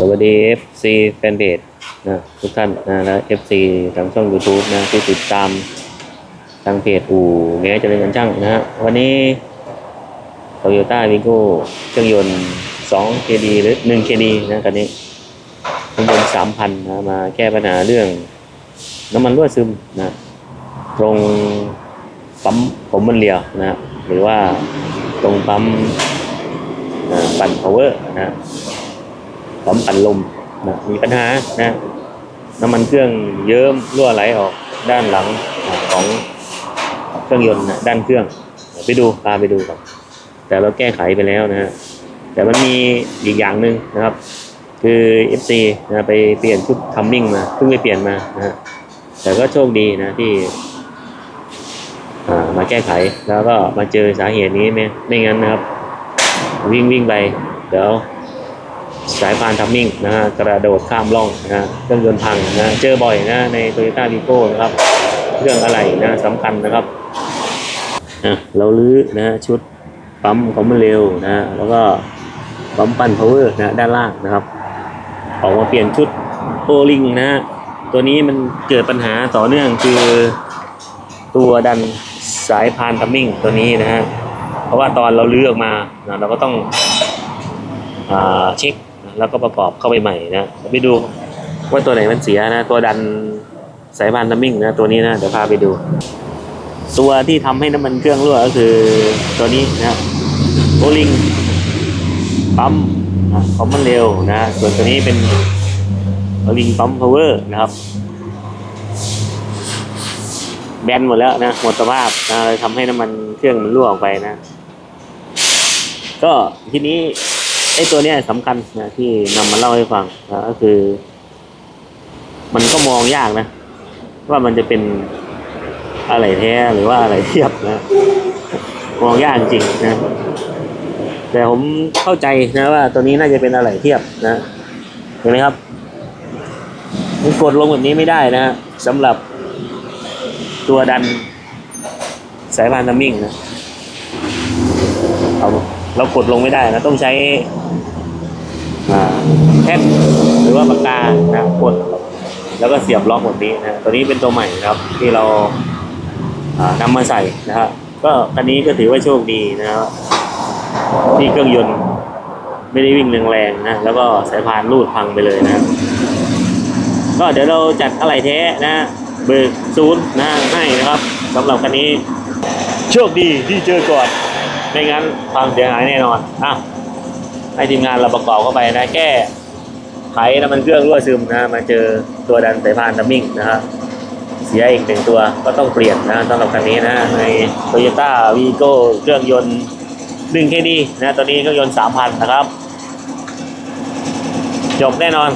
สวัสดี FC แฟนเพจนะทุกท่านนะและ FC ทางช่อง YouTube นะที่ติดตามทางเพจอู่แง้เจริญกันช่างนะฮะวันนี้ Toyota v i g o เครื่องยนต์ 2 KD หรือ 1 KD นะคันนี้เครื่องยนต์ 3,000นะมาแก้ปัญหาเรื่องน้ำมันรั่วซึมนะตรงปั๊มผมมันเลียวนะหรือว่าตรงปั๊มปั่น power นะ ปั๊มปั่นลมนะมีปัญหานะน้ำมันเครื่องเยิ้มรั่วไหลออกด้านหลังของเครื่องยนต์นะด้านเครื่อง ไปดูพาไปดูครับแต่เราแก้ไขไปแล้วนะฮะแต่มันมีอีกอย่างหนึ่งนะครับ คือ FC นะไปเปลี่ยนชุดทัมมิ่งมาเพิ่งไปเปลี่ยนมานะฮะแต่ก็โชคดีนะที่มาแก้ไขแล้วก็มาเจอสาเหตุนี้ไม่ไม่งั้นนะครับ วิ่งวิ่งไปเดี๋ยว สายพานทัมมิ่งนะฮะกระโดดข้ามร่องนะฮะเครื่องยนต์พังนะเจอบ่อยนะใน Toyota v i g o นะครับเรื่องอะไรนะสำคัญนะครับอะเราลื้อนะฮะชุดปั๊มของมันเร็วนะฮะแล้วก็ปั๊มปั่น power นะฮะด้านล่างนะครับ ออกมาเปลี่ยนชุดโอลิงนะฮะตัวนี้มันเกิดปัญหาต่อเนื่องคือตัวดันสายพานทัมมิ่งตัวนี้นะฮะเพราะว่าตอนเราลื้อออกมานะเราก็ต้องอเช็ค แล้วก็ประกอบเข้าไปใหม่นะไปดูว่าตัวไหนมันเสียนะ ตัวดันสายพานทัมมิ่งนะตัวนี้นะเดี๋ยวพาไปดู ตัวที่ทำให้น้ำมันเครื่องรั่วก็คือตัวนี้นะโอลิงปั๊มนะปั๊มมันเร็วนะส่วนตัวนี้เป็นโอลิงปั๊มพาวเวอร์นะครับ แบนหมดแล้วนะหมดสภาพนะทำให้น้ำมันเครื่องมันรั่วออกไปนะ ก็ทีนี้ ไอ้ตัวเนี้ยสำคัญนะที่นำมาเล่าให้ฟังนะก็คือ มันก็มองยากนะ ว่ามันจะเป็นอะไรแท้หรือว่าอะไรเทียบนะ มองยากจริงนะ แต่ผมเข้าใจนะว่า ตัวนี้น่าจะเป็นอะไรเทียบนะเห็นไหมครับมันกดลงแบบนี้ไม่ได้นะสำหรับตัวดันสายพานทัมมิ่งนะเอา เรากดลงไม่ได้นะต้องใช้แท่นหรือว่าปากกานะกด แล้วก็เสียบล็อกแบบนี้นะตัวนี้เป็นตัวใหม่นะครับที่เราอ่านำมาใส่นะครับก็คันนี้ก็ถือว่าโชคดีนะครับที่เครื่องยนต์ไม่ได้วิ่งแรงๆนะแล้วก็สายพานรูดพังไปเลยนะ ก็เดี๋ยวเราจัดอะไรแท้นะเบอร์ศูนนะให้นะครับสำหรับคันนี้ โชคดีที่เจอก่อน ไม่งั้นความเสียหายแน่นอนอะให้ทีมงานเราประกอบเข้าไปนะแก้ไขน้ำมันเครื่องรั่วซึมนะมาเจอตัวดันสายพานดัมมิ่งนะฮะเสียอีกหนึ่งตัวก็ต้องเปลี่ยนนะสำหรับคันนี้นะใน Toyota v i g o เครื่องยนต์1 KD นะตัวนี้เครื่องยนต์ 3,000 นะครับ จบแน่นอน